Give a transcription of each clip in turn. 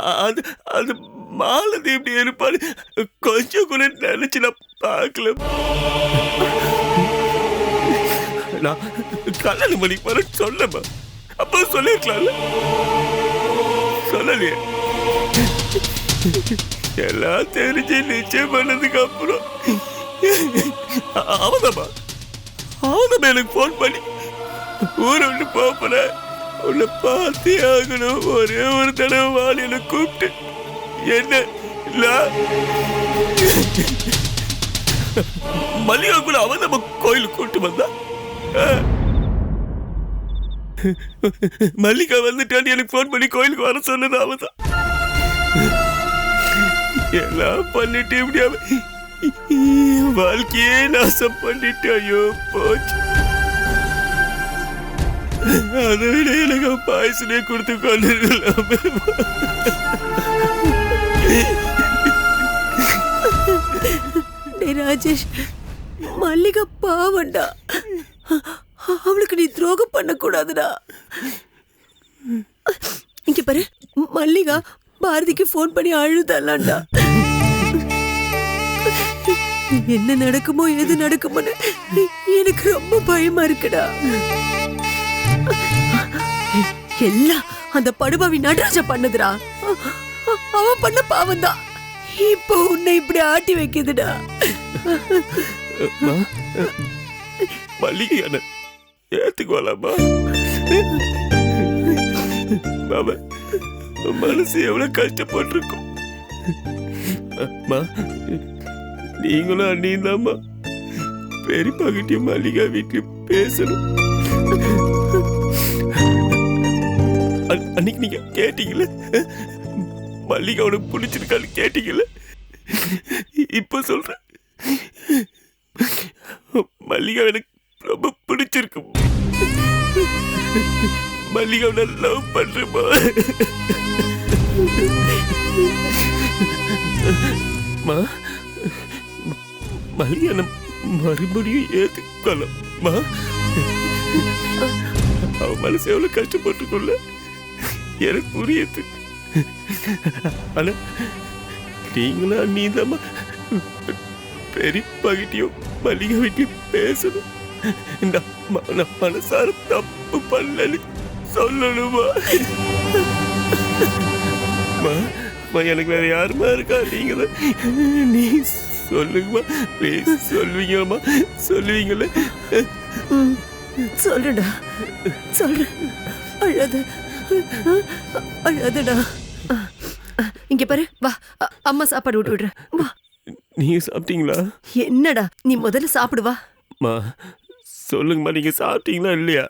அது அது மாலதி இப்படி இருப்பாரு கொஞ்சம் கூட நினைச்சு நான் பார்க்கல. நான் கல்யாணம் பண்ணி போறேன்னு சொல்லமா அப்போ சொல்லிருக்கலாம்ல சொல்லலையே. எல்லாம் தெரிஞ்சு நிச்சயம் பண்ணதுக்கு அப்புறம். அ- அவன்தாம்மா எனக்கு ஃபோன் பண்ணி ஊரை விட்டு போக போறேன். உன்னை பார்த்தே ஆகணும். ஒரே ஒரு தடவை வாலியில கூப்பிட்டு. என்ன? இல்ல. மல்லிகா கூட அவன் நம்ம கோயிலுக்கு கூப்பிட்டு வந்தா? மல்லிகா வந்துட்டான்னு எனக்கு ஃபோன் பண்ணி கோயிலுக்கு வர சொன்னது அவன் தான். எல்லாம் பண்ணிட்டு இப்படி வாழ்க்கையே நாசம் பண்ணிட்டு ஐயோ போச்சு. அதை விட எனக்கு பாயசனே கொடுத்து கொண்டிருக்கலாமே ராஜேஷ் மல்லிகா பாவண்டா. அவளுக்கு நீ துரோகம் பண்ணக்கூடாதுடா. இங்க பாரு மல்லிகா பாரதிக்கு ஃபோன் பண்ணி அழுதலாம்டா. என்ன நடக்குமோ எது நடக்குமோன்னு எனக்கு ரொம்ப பயமா இருக்குடா. எல்லாம் அந்த படுபாவி நடராஜ பண்ணதுடா? அவன் பண்ண பாவம்தான் இப்போ உன்னை இப்படி ஆட்டி வைக்குதுடா. மல்லிகையான அண்ணன் ஏத்துக்கோலாமா? மாமா மனசு எவ்வளவு கஷ்டப்பட்டிருக்கும். அம்மா நீங்களும் அண்ணியும் தாம்மா பெரியப்பா கிட்டயும் மல்லிகா வீட்லயும் பேசணும். அன்னைக்கு நீங்க கேட்டீங்கல்ல? மல்லிகை அவனுக்கு பிடிச்சிருக்கான்னு கேட்டீங்கல்ல? இப்ப சொல்றேன் மல்லிகா எனக்கு ரொம்ப பிடிச்சிருக்கு. மல்லிகா நான் லவ் பண்றேமா மா மல்லிகா மறுபடியும் ஏத்துக்கலாம் மா அவன் மனசு எவ்வளவு கஷ்டப்பட்டுக்குள்ள? எனக்கு புரியுது. ஆனா நீங்களா நீதாம்மா? பெரியப்பா மல்லிகை வீட்டையும் பேசணும். நான் மனசார தப்பு பண்ணலன்னு சொல்லணுமா? எனக்கு வேற யாருமா இருக்கா? நீங்கள நீ சொல்லுங்கம்மா. ப்ளீஸ் சொல்லுவீங்கம்மா சொல்லுவீங்களே? சொல்லுடா. சொல்லு அழாத. அழாதடா இங்க பாரு வா. அம்மா சாப்பாடு விட்டு விடுறேன். வா. நீங்க சாப்பிட்டீங்களா? என்னடா நீ முதல்ல சாப்பிடு வா. அம்மா சொல்லுங்கம்மா நீங்க சாப்பிட்டீங்களா இல்லையா?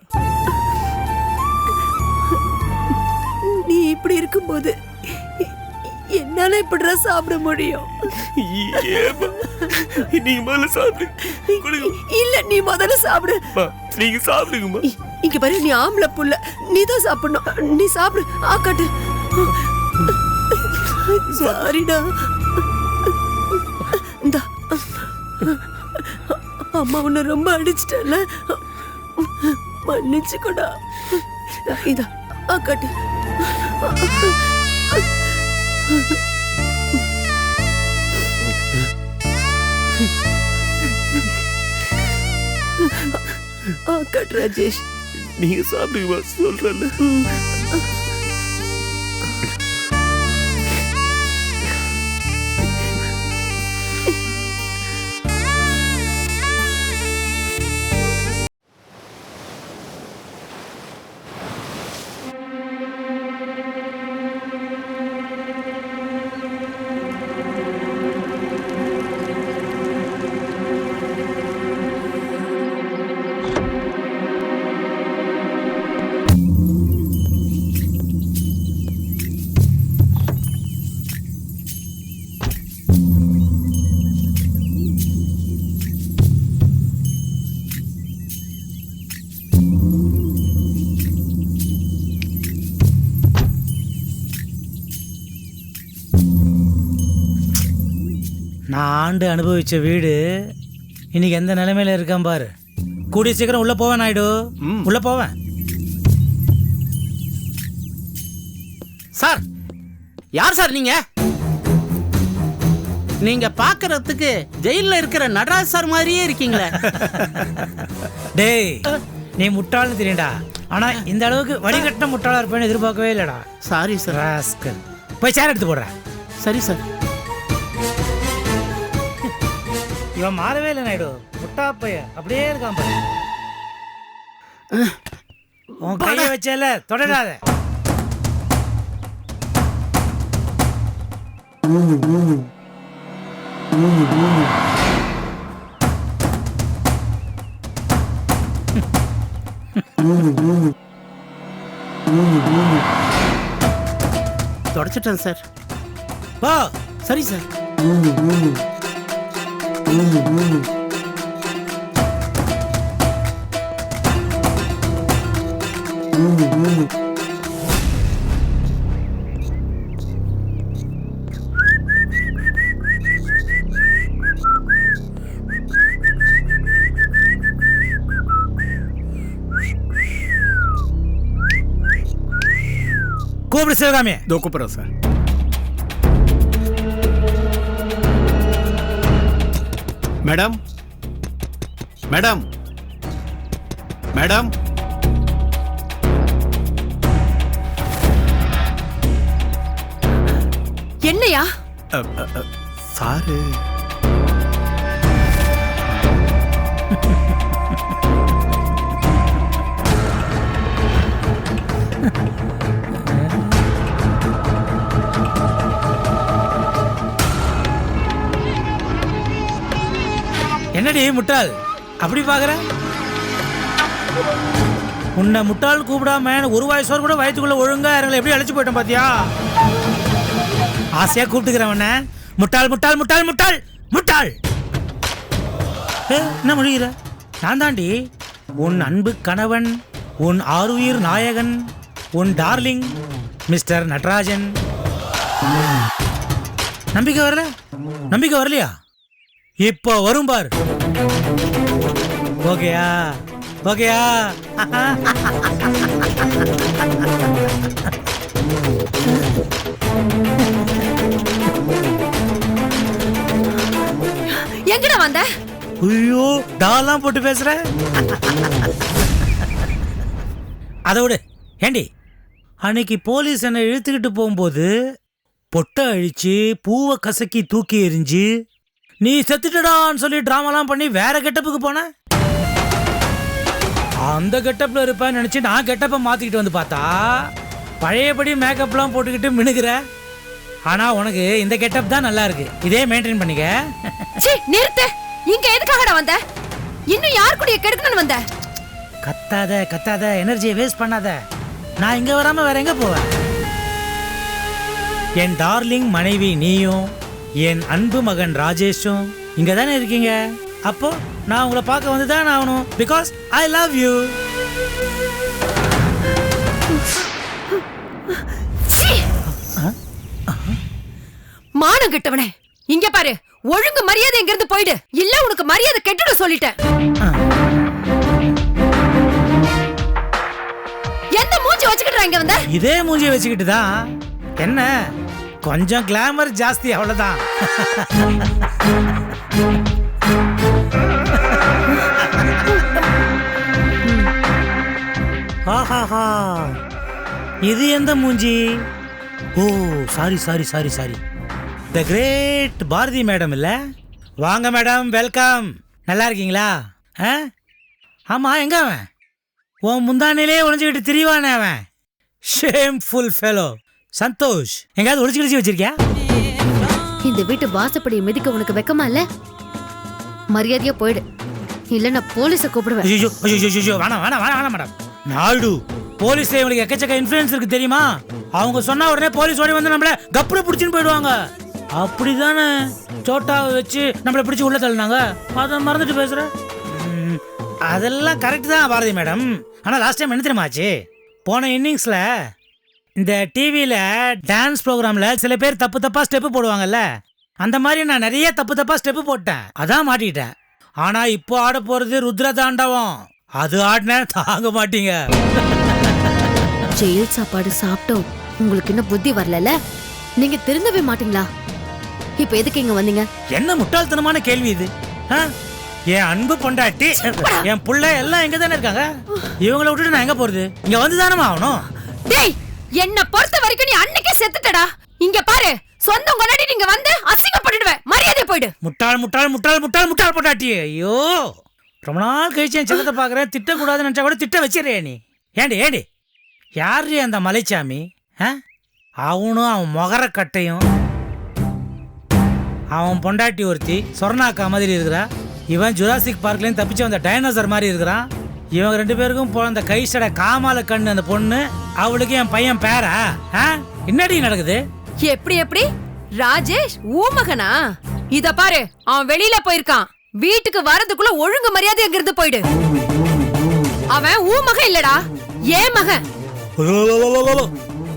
நீ இப்படி இருக்கும்போது என்னால இப்படிடா சாப்பிட முடியும்? நீங்க முதல்ல கொடுங்க இல்ல நீ முதல்ல சாப்பிடு. நீங்க சாப்பிடுங்கம்மா. இங்க பாரு நீ ஆம்பளை புள்ள. நீ தான் சாப்பிடணும். நீ சாப்பிடு. ஆக்காட்டு சாரிடா. இந்தா. அம்மா உன்னை ரொம்ப அடிச்சிட்டல மன்னிச்சுக்கடா. இதா. ஆக்காட்டு ஆக்காட்டு ராஜேஷ். நீங்க சாப்பிடுங்கம்மா சொல்றல நான் ஆண்டு அனுபவிச்ச வீடு. இன்னைக்கு எந்த நிலைமையில இருக்கான் பாரு. கூடிய சீக்கிரம் உள்ள போவேன் நாயுடு. உள்ள போவேன். சார் யார் சார் நீங்க? நீங்க பாக்குறதுக்கு ஜெயில்ல இருக்கிற நடராஜ் சார் மாதிரியே இருக்கீங்களே. டேய் நீ முட்டாள்னு தெரியும்டா. ஆனா இந்த அளவுக்கு வடிகட்டின முட்டாளா இருப்பேன்னு எதிர்பார்க்கவே இல்லடா. சாரி சார் போய் சேர் எடுத்து போடுறேன் சரி சார் இவன் மாறவே இல்லை நாயுடு. முட்டா பைய அப்படியே இருக்கான் பாரு. உன் கையை வச்சல தொடராத. தொடச்சிட்டேன் சார். போ. சரி சார். கூப்பிடு சிவகாமி இதோ கூப்பிட்றேன் சார் மேடம்? மேடம்? மேடம்? என்னையா? சாரு. என்னடி முட்டாள்? அப்படி பாக்குற? உன்னை முட்டாள் கூப்பிடாம ஒரு வாய் சோறு கூட வயிற்றுக்குள்ள ஒழுங்கா இறங்கல. எப்படி அழைச்சு போயிட்டேன் பாத்தியா? ஆசையா கூப்பிட்டுக்கிறவன முட்டாள் முட்டாள் முட்டாள் முட்டாள் முட்டாள். ஏ, என்ன மொழிகிற நான் தாண்டி உன் அன்பு கணவன் உன் ஆருயிர் நாயகன் உன் டார்லிங் மிஸ்டர் நடராஜன். நம்பிக்கை வரல? நம்பிக்கை வரலையா? இப்போ வரும் பார். ஓகேயா? ஓகேயா? எங்கடா வந்த? ஐயோ டாலாம் போட்டு பேசுற. அதை விடு. ஏண்டி? அன்னைக்கு போலீஸ் என்னை இழுத்துக்கிட்டு போகும்போது பொட்டை அழிச்சு பூவை கசக்கி தூக்கி எறிஞ்சு நீ செத்துட்டடான்னு சொல்லி ட்ராமாலாம் பண்ணி வேற கெட்டப்புக்கு போன? அந்த கெட்டப்ல இருப்பேன்னு நினைச்சு நான் கெட்டப்பை மாத்திக்கிட்டு வந்து பார்த்தா பழையபடி மேக்கப்லாம் போட்டுக்கிட்டு மினுகிற. ஆனா உனக்கு இந்த கெட்டப் தான் நல்லா இருக்கு. இதே மெயின்டைன் பண்ணிக்க. சீ நிறுத்து. இங்க எதுக்காகடா வந்த? இன்னும் யார் கூடய கெடுக்கணும்னு வந்த? கத்தாத கத்தாத எனர்ஜியை வேஸ்ட் பண்ணாத. நான் இங்க வராம வேற எங்க போவேன்? என் டார்லிங் மனைவி நீயும் என் அன்பு மகன் ராஜேஷும் இங்க தானே இருக்கீங்க? அப்போ நான் உங்களை பார்க்க வந்து தான் ஆகணும் பிகாஸ் ஐ லவ் யூ! மானம் கெட்டவனே. இங்க பாரு ஒழுங்கு மரியாதை இங்க இருந்து போயிடு. இல்ல உனக்கு மரியாதை கெட்டுடும் சொல்லிட்டேன். எந்த மூஞ்சி வச்சுக்கிட்டு இங்க வந்த? இதே மூஞ்சியை வச்சுக்கிட்டு தான் என்ன? கொஞ்சம் கிளாமர் ஜாஸ்தி அவ்வளவுதான். ஆஹாஹா. இது எந்த மூஞ்சி? ஓ sorry sorry sorry sorry the great Bharathi madam இல்ல? வாங்க மேடம் வெல்கம் நல்லா இருக்கீங்களா? ஆ? ஆமா எங்க அவன்? உன் முந்தானிலே ஒளிஞ்சுக்கிட்டு திரிவானே அவன். ஷேம்ஃபுல் ஃபெலோ சந்தோஷ் எங்கேயாவது ஒளிச்சு கிழிச்சு வச்சிருக்கியா? இந்த வீட்டு வாசப்படியை மிதிக்க உனக்கு வெக்கமா இல்ல? மரியாதையா போயிடு. இல்ல நான் போலீஸ கூப்பிடுவேன். ஐயோ ஐயோ ஐயோ வேணாம் வேணாம் வேணாம் வேணாம் மேடம். நாயுடு போலீஸ்ல இவங்களுக்கு எக்கச்சக்க இன்ஃப்ளூயன்ஸ் இருக்கு தெரியுமா? அவங்க சொன்ன உடனே போலீஸ் ஓடி வந்து நம்மள கப்புனு பிடிச்சின்னு போயிடுவாங்க. அப்படிதானே? சோட்டாவை வச்சு நம்மள பிடிச்சி உள்ள தள்ளினாங்க. அதை மறந்துட்டு பேசுற? அதெல்லாம் கரெக்ட் தான் பாரதி மேடம். ஆனா லாஸ்ட் டைம் என்ன தெரியுமா ஆச்சு? போன இன்னிங்ஸ்ல இந்த டிவியில டான்ஸ் ப்ரோக்ராம்ல சில பேர் தப்பு தப்பா ஸ்டெப் போடுவாங்கல்ல. அந்த மாதிரி நான் நிறைய தப்பு தப்பா ஸ்டெப் போட்டேன். அதான் மாட்டிக்கிட்டேன். ஆனா இப்போ ஆட போறது ருத்ர தாண்டவம் அது ஆடினா தாங்க மாட்டீங்க. ஜெயில் சாப்பாடு சாப்பிட்டோம். உங்களுக்கு இன்னும் புத்தி வரலல நீங்க திருந்தவே மாட்டீங்களா? இப்ப எதுக்கு இங்க வந்தீங்க? என்ன முட்டாள்தனமான கேள்வி இது? ஆ? என் அன்பு பொண்டாட்டி என் புள்ள எல்லாம் எங்க தானே இருக்காங்க. இவங்கள விட்டுட்டு நான் எங்க போறது? இங்க வந்து தானே ஆகணும். டேய் என்ன பொறுத்த வரைக்கும் நீ அன்னைக்கே செத்துட்டடா. இங்க பாரு சொந்தம் கொண்டாடி நீங்க வந்து அசிங்கப்பட்டுடுவேன். மரியாதை போயிடு. முட்டாள் முட்டாள் முட்டாள் முட்டாள் முட்டாள் பொண்டாட்டி. ஐயோ. ரொம்ப நாள் கழிச்சு என் செல்லத்தை பார்க்குறேன். திட்டக்கூடாதுன்னு நினச்சா கூட திட்ட வச்சிடறியா நீ. ஏண்டி ஏண்டி? யாரு அந்த மலைச்சாமி? ஆ? அவனும் அவன் முகர கட்டையும். அவன் பொண்டாட்டி ஒருத்தி சொர்ணாக்கா மாதிரி இருக்கிறா. இவன் ஜுராசிக் பார்க்லேயும் தப்பிச்சு வந்த டைனோசர் மாதிரி இருக்கிறான். இவங்க ரெண்டு பேருக்கும் போ அந்த கை சடை காமால கண்ணு அந்த பொண்ணு அவளுக்கு என் பையன் பேரா? ஆ? என்னடி நடக்குது? எப்படி எப்படி? ராஜேஷ் ஊமகனா இத பாரு அவன் வெளியில போயிருக்கான். வீட்டுக்கு வரதுக்குள்ள ஒழுங்கு மரியாதை அங்க இருந்து போயிடு. அவன் ஊமகன் இல்லடா ஏன் மகன்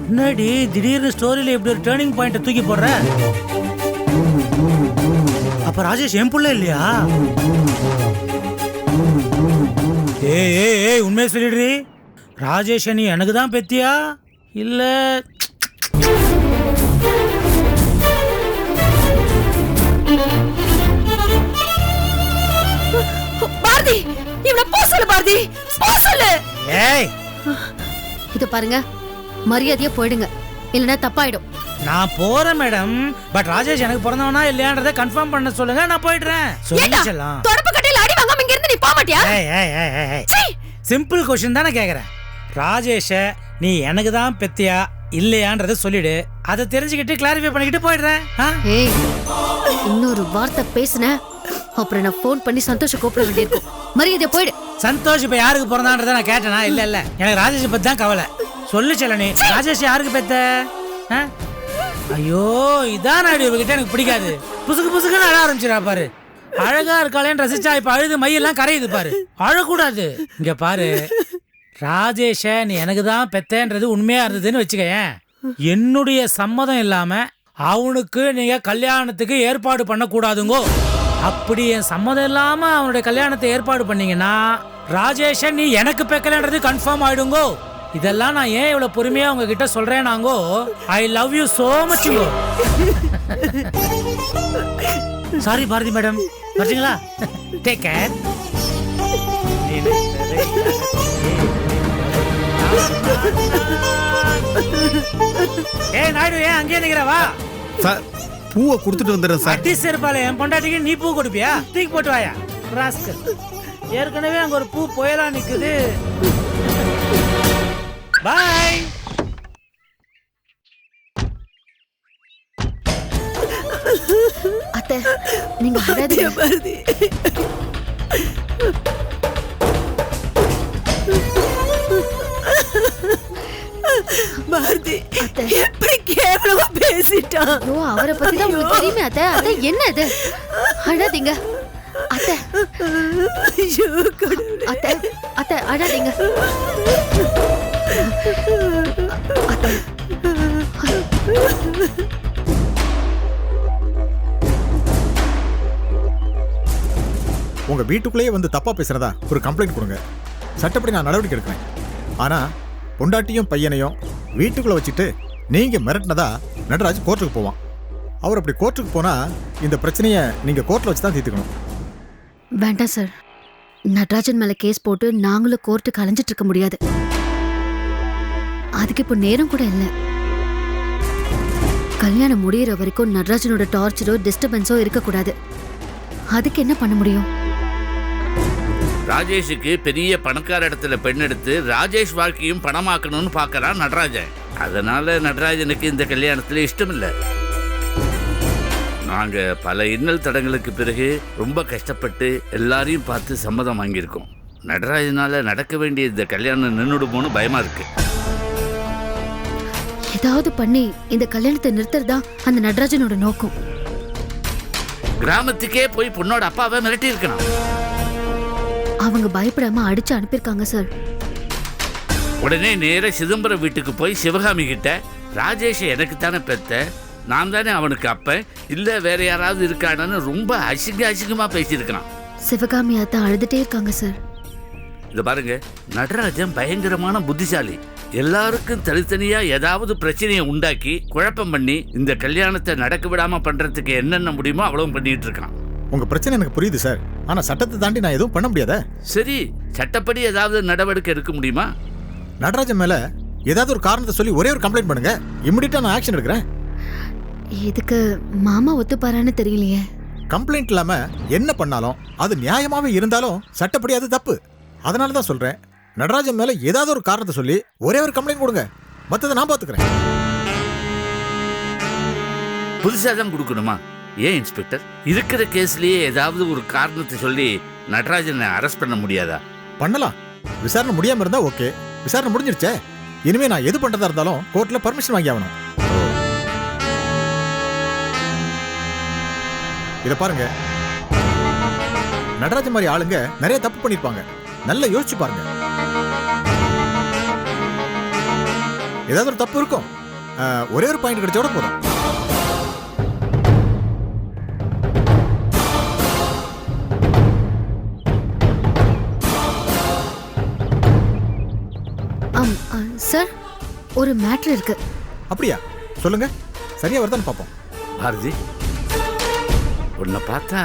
என்னடி திடீர்னு ஸ்டோரியில இப்படி ஒரு டேர்னிங் பாயிண்ட் தூக்கி போடுற அப்ப ராஜேஷ் என் புள்ள இல்லையா ஏய் ஏய் ஏய் உண்மையை சொல்லிடுறி. ராஜேஷ் நீ எனக்கு தான் பெத்தியா? இல்ல. பாரதி இவனை போ சொல்லு பாரதி. போ சொல்லு. ஏய். இது பாருங்க மரியாதையா போயிடுங்க. இல்லைன்னா தப்பாயிடும். நான் போறேன் மேடம். பட் ராஜேஷ் எனக்கு பிறந்தவனா இல்லையான்றதை கன்ஃபார்ம் பண்ண சொல்லுங்க நான் போயிடுறேன். ஏண்டா சொல்லிச்சலாம் தொடப்பு கட்டையில அடி வாங்காம இங்க இருந்து நீ போக மாட்டியா? ஏய் ஏய் ஏய்! சிம்பிள் கொஸ்டின் தானே கேட்குறேன் ராஜேஷ நீ எனக்கு தான் பெத்தியா இல்லையான்றதை சொல்லிடு. அதை தெரிஞ்சுக்கிட்டு கிளாரிஃபை பண்ணிக்கிட்டு போயிடுறேன். ஆ? ஏய் இன்னொரு வார்த்தை பேசுன அப்புறம் நான் ஃபோன் பண்ணி சந்தோஷ கூப்பிட வேண்டியிருக்கும் மரியாதையா போயிடு. சந்தோஷ் இப்ப யாருக்கு பிறந்தான்றதை நான் கேட்டேனா? இல்ல இல்ல. எனக்கு ராஜேஷ் பத்தி தான் கவலை. சொல்லு செல்லனி. ராஜேஷ் யாருக்கு பெத்த? ஆ? ஐயோ இதான் நாடு இவகிட்ட எனக்கு பிடிக்காது. புசுக்கு புசுக்குன்னு அழ ஆரம்பிச்சிடா பாரு. அழகா இருக்காளேன்னு ரசிச்சா இப்ப அழுது மையெல்லாம் கரையுது பாரு. அழக்கூடாது. இங்க பாரு. ராஜேஷ நீ எனக்கு தான் பெத்தேன்றது உண்மையா இருந்ததுன்னு வச்சுக்கயேன். என்னுடைய சம்மதம் இல்லாம அவனுக்கு நீங்க கல்யாணத்துக்கு ஏற்பாடு பண்ணக்கூடாதுங்கோ. அப்படி என் சம்மதம் இல்லாம அவனுடைய கல்யாணத்தை ஏற்பாடு பண்ணீங்கன்னா ராஜேஷன் நீ எனக்கு பெக்கலன்றது கன்ஃபார்ம் ஆயிடுங்கோ. இதெல்லாம் நான் ஏன் இவ்வளவு பொறுமையா உங்ககிட்ட சொல்றேனாங்கோ? ஐ லவ் யூ சோ மச்ங்கோ சாரி பாரதி மேடம் வரீங்களா டேக் கேர் ஏய் நாயுடு ஏன் அங்கேயே நிக்கிற? வா. சார் பூவை கொடுத்துட்டு வந்துடுறேன் சார். அடி செருப்பால என் பொண்டாட்டிக்கு நீ பூ கொடுப்பியா? தூக்கி போட்டு வாயா. ராஸ்கல். ஏற்கனவே அங்க ஒரு பூ புயலா நிக்குது. பாய் அத்தை நீங்க அழாதீங்க பாரதி பாரதி. எப்படி கேவலமா பேசிட்டான்? ஐயோ அவரை பத்தி தான் உங்களுக்கு தெரியுமே அத்தை. அத்தை என்ன அது அழாதீங்க. அத்தை. அத்தை அத்தை அழாதீங்க. அத்தை. உங்க வீட்டுக்குள்ளேயே வந்து தப்பா பேசுறதா ஒரு கம்ப்ளைண்ட் கொடுங்க. சட்டப்படி நான் நடவடிக்கை எடுக்கிறேன். ஆனா பொண்டாட்டியும் பையனையும் வீட்டுக்குள்ள வச்சுட்டு நீங்க மிரட்டினதா நடராஜ் கோர்ட்டுக்கு போவான். அவர் அப்படி கோர்ட்டுக்கு போனா இந்த பிரச்சனையை நீங்க கோர்ட்ல வச்சு தான் தீர்த்துக்கணும். வேண்டாம் சார். நடராஜன் மேல கேஸ் போட்டு நாங்களும் கோர்ட்டுக்கு அலைஞ்சிட்டு இருக்க முடியாது. அதுக்கு இப்போ நேரம் கூட இல்லை. கல்யாணம் முடியிற வரைக்கும் நடராஜனோட டார்ச்சரோ டிஸ்டர்பன்ஸோ இருக்கக்கூடாது. அதுக்கு என்ன பண்ண முடியும்? ராஜேஷுக்கு பெரிய பணக்கார இடத்துல பெண் எடுத்து ராஜேஷ் வாழ்க்கையும் பணமாக்கணும்னு பார்க்கறான் நடராஜன். அதனால நடராஜனுக்கு இந்த கல்யாணத்துல இஷ்டம் இல்லை நாங்க பல இன்னல் தடங்களுக்கு பிறகு ரொம்ப கஷ்டப்பட்டு எல்லாரையும் பார்த்து சம்மதம் வாங்கியிருக்கோம். நடராஜனால நடக்க வேண்டிய இந்த கல்யாணம் நின்றுடுமோன்னு பயமா இருக்கு. ஏதாவது பண்ணி இந்த கல்யாணத்தை நிறுத்துறதா அந்த நடராஜனோட நோக்கம். கிராமத்துக்கே போய் பொண்ணோட அப்பாவை மிரட்டி இருக்கணும் அவங்க பயப்படாம அடிச்சு அனுப்பியிருக்காங்க சார் உடனே நேரா சிதம்பரம் வீட்டுக்கு போய் சிவகாமி கிட்ட ராஜேஷை எனக்கு தானே பெத்த? நான் தானே அவனுக்கு அப்பன்? இல்ல வேற யாராவது இருக்கானு ரொம்ப அசிங்க அசிங்கமா பேசியிருக்கிறான். சிவகாமி அத்தை அழுதுட்டே இருக்காங்க சார் இத பாருங்க. நடராஜன் பயங்கரமான புத்திசாலி. எல்லாருக்கும் தனித்தனியா ஏதாவது பிரச்சனையை உண்டாக்கி குழப்பம் பண்ணி இந்த கல்யாணத்தை நடக்க விடாம பண்றதுக்கு என்னென்ன முடியுமோ அவ்வளவும் பண்ணிட்டு இருக்கான். உங்க பிரச்சனை எனக்கு புரியுது சார் ஆனா சட்டத்தை தாண்டி நான் எதுவும் பண்ண முடியாதே? சரி சட்டப்படி ஏதாவது நடவடிக்கை எடுக்க முடியுமா? நடராஜன் மேல ஏதாவது ஒரு காரணத்தை சொல்லி ஒரே ஒரு கம்ப்ளைண்ட் பண்ணுங்க. இமிடியட்டா நான் ஆக்ஷன் எடுக்கிறேன். இதுக்கு மாமா ஒத்துப்பாரான்னு தெரியலையே. கம்ப்ளைண்ட் இல்லாம என்ன பண்ணாலும் அது நியாயமாவே இருந்தாலும் சட்டப்படி அது தப்பு. அதனால தான் சொல்றேன். நடராஜன் மேல ஏதாவது ஒரு காரணத்தை சொல்லி ஒரே ஒரு கம்ப்ளைண்ட் கொடுங்க. மத்ததை நான் பாத்துக்கிறேன். புதுசா தான் கொடுக்கணுமா? ஏன் இன்ஸ்பெக்டர்? இருக்கிற கேஸ்லயே ஏதாவது ஒரு காரணத்தை சொல்லி நடராஜனை அரெஸ்ட் பண்ண முடியாதா? பண்ணலாம். விசாரணை முடியாம இருந்தா ஓகே. விசாரணை முடிஞ்சிருச்சே. இனிமே நான் எது பண்றதா இருந்தாலும் கோர்ட்ல பர்மிஷன் வாங்கி ஆகணும். இத பாருங்க. நடராஜன் மாதிரி ஆளுங்க நிறைய தப்பு பண்ணிருப்பாங்க. நல்லா யோசிச்சு பாருங்க. ஏதாவது ஒரு தப்பு இருக்கும். ஒரே ஒரு பாயிண்ட் கிடைச்சோட போதும். ஒரு மேட்ரு இருக்கு. அப்படியா? சொல்லுங்க. சரியா வருதான்னு பார்ப்போம். பாரதி உன்னை பார்த்தா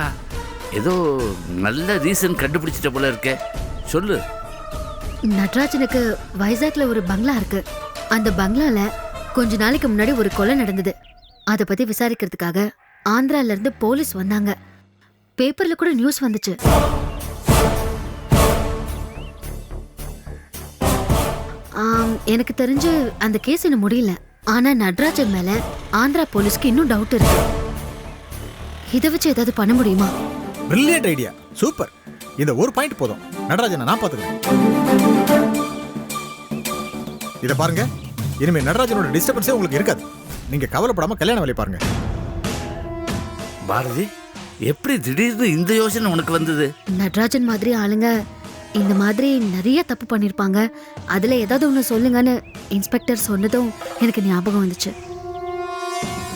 ஏதோ நல்ல ரீசன் கண்டுபிடிச்சிட்ட போல இருக்கே. சொல்லு. நட்ராஜனுக்கு வைசாக்ல ஒரு பங்களா இருக்கு. அந்த பங்களால கொஞ்ச நாளைக்கு முன்னாடி ஒரு கொலை நடந்தது. அதை பத்தி விசாரிக்கிறதுக்காக ஆந்திரால இருந்து போலீஸ் வந்தாங்க. பேப்பர்ல கூட நியூஸ் வந்துச்சு. எனக்கு தெரிஞ்சு அந்த கேஸ் இன்னும் முடியல. ஆனா நட்ராஜன் மேல ஆந்திரா போலீஸ்க்கு இன்னும் டவுட் இருக்கு. இதை வச்சு ஏதாவது பண்ண முடியுமா? பிரில்லியன்ட் ஐடியா சூப்பர் இந்த ஒரு பாயிண்ட் போதும். நடராஜனை நான் பாத்துக்கிறேன் இத பாருங்க. இனிமே நடராஜனோட டிஸ்டர்பன்ஸே உங்களுக்கு இருக்காது. நீங்க கவலைப்படாம கல்யாண வேலையை பாருங்க. பாரதி எப்படி திடீர்னு இந்த யோசனை உனக்கு வந்தது? நட்ராஜன் மாதிரி ஆளுங்க இந்த மாதிரி நிறைய தப்பு பண்ணிருப்பாங்க. அதுல ஏதாவது ஒன்று சொல்லுங்கன்னு இன்ஸ்பெக்டர் சொன்னதும் எனக்கு ஞாபகம் வந்துச்சு.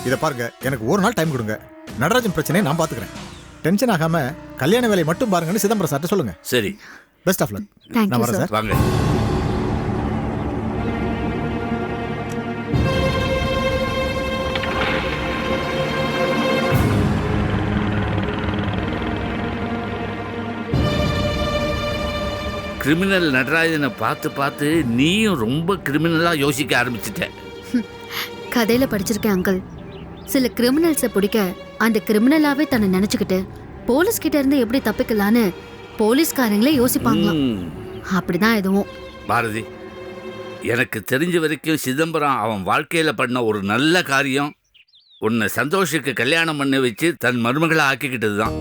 இத பாருங்க எனக்கு ஒரு நாள் டைம் கொடுங்க. நடராஜன் பிரச்சனையை நான் பாத்துக்கிறேன். டென்ஷன் ஆகாம கல்யாண வேலையை மட்டும் பாருங்கன்னு சிதம்பரம் சார்ட்ட சொல்லுங்க. சரி. பெஸ்ட் ஆஃப் லக் Thank நான் வரேன். சார் வாங்க. கிரிமினல் நடராஜனை பார்த்து பார்த்து நீயும் ரொம்ப கிரிமினலா யோசிக்க ஆரம்பிச்சிட்ட. கதையில படிச்சிருக்கேன் அங்கிள் சில கிரிமினல்ஸை பிடிக்க அந்த கிரிமினலாவே தன்னை நினைச்சுக்கிட்டு போலீஸ் கிட்ட இருந்து எப்படி தப்பிக்கலான்னு போலீஸ்காரங்களே யோசிப்பாங்களாம். ம். அப்படிதான் எதுவும். பாரதி எனக்கு தெரிஞ்ச வரைக்கும் சிதம்பரம் அவன் வாழ்க்கையில பண்ண ஒரு நல்ல காரியம். உன்னை சந்தோஷுக்கு கல்யாணம் பண்ணி வச்சு தன் மருமகளை ஆக்கிக்கிட்டது தான்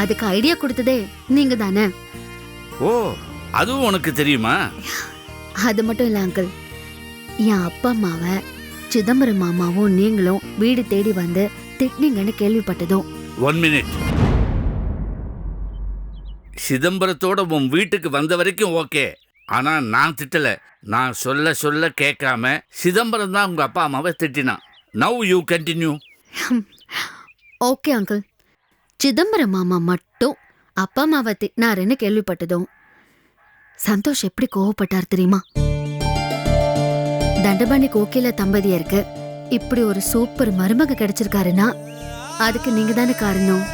அதுக்கு ஐடியா கொடுத்ததே நீங்க தானே ஓ அதுவும் உனக்கு தெரியுமா? அது மட்டும் இல்ல அங்கிள் என் அப்பா அம்மாவை சிதம்பரம் மாமாவும் நீங்களும் வீடு தேடி வந்து திட்டினீங்கன்னு கேள்விப்பட்டதும். ஒன் மினிட் சிதம்பரத்தோட உன் வீட்டுக்கு வந்த வரைக்கும் ஓகே ஆனா நான் திட்டல. நான் சொல்ல சொல்ல கேட்காம சிதம்பரம் தான் உங்க அப்பா அம்மாவை திட்டினான். Now you continue okay uncle Chidambaram மாமா மட்டும் அப்பா அம்மாவை திட்டினாருன்னு கேள்விப்பட்டதும் சந்தோஷ் எப்படி கோவப்பட்டார் தெரியுமா? தண்டபாணி கோகில தம்பதியருக்கு இப்படி ஒரு சூப்பர் மருமக கிடைச்சிருக்காருன்னா அதுக்கு நீங்க தானே காரணம்?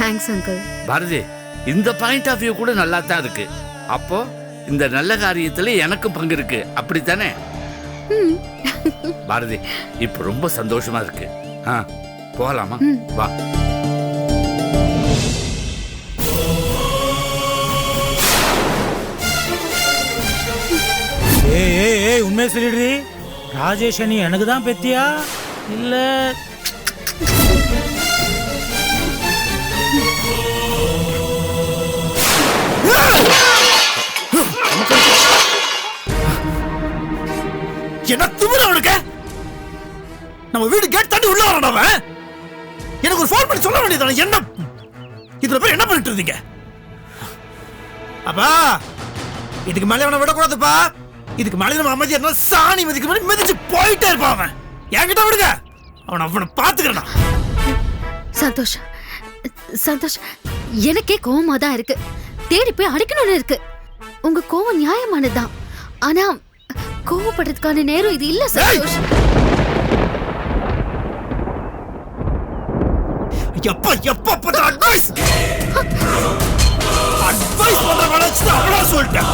தேங்க்ஸ் அங்கிள் பாரதி இந்த பாயிண்ட் ஆஃப் வியூ கூட நல்லா தான் இருக்கு. அப்போ இந்த நல்ல காரியத்துல எனக்கும் பங்கு இருக்கு. அப்படித்தானே? பாரதி இப்ப ரொம்ப சந்தோஷமா இருக்கு. ஆ போகலாமா வா. ஏய் ஏய் ஏய் உண்மையை சொல்லிடுறி? ராஜேஷ் நீ எனக்கு தான் பெத்தியா? இல்ல. என்ன துமுற அவனுக்கு? நம்ம வீடு கேட் தாண்டி உள்ள வரணும் அவன். எனக்கு ஒரு ஃபோன் பண்ணி சொல்ல வேண்டியதானே என்ன? இதுல போய் என்ன பண்ணிட்டு இருந்தீங்க? அப்பா இதுக்கு மேலே அவனை விடக்கூடாதுப்பா. இதுக்கு மேலே நம்ம அமைதியா இருந்தா சாணி மதிக்க மாதிரி மிதிச்சு போயிட்டே இருப்பான் அவன். என்கிட்ட விடுங்க. அவன் அவனை பார்த்துக்கிறனா சந்தோஷம் சந்தோஷ். எனக்கே கோவமா தான் இருக்கு. தேடி போய் அடிக்கணும்னு இருக்கு. உங்க கோவம் நியாயமானதுதான். ஆனா கோவப்படுறதுக்கான நேரம் இது இல்ல சந்தோஷ். எப்ப எப்ப பார்த்தா அட்வைஸ் அட்வைஸ் பண்ற வளர்ச்சி அவ்வளவு சொல்லிட்டேன்.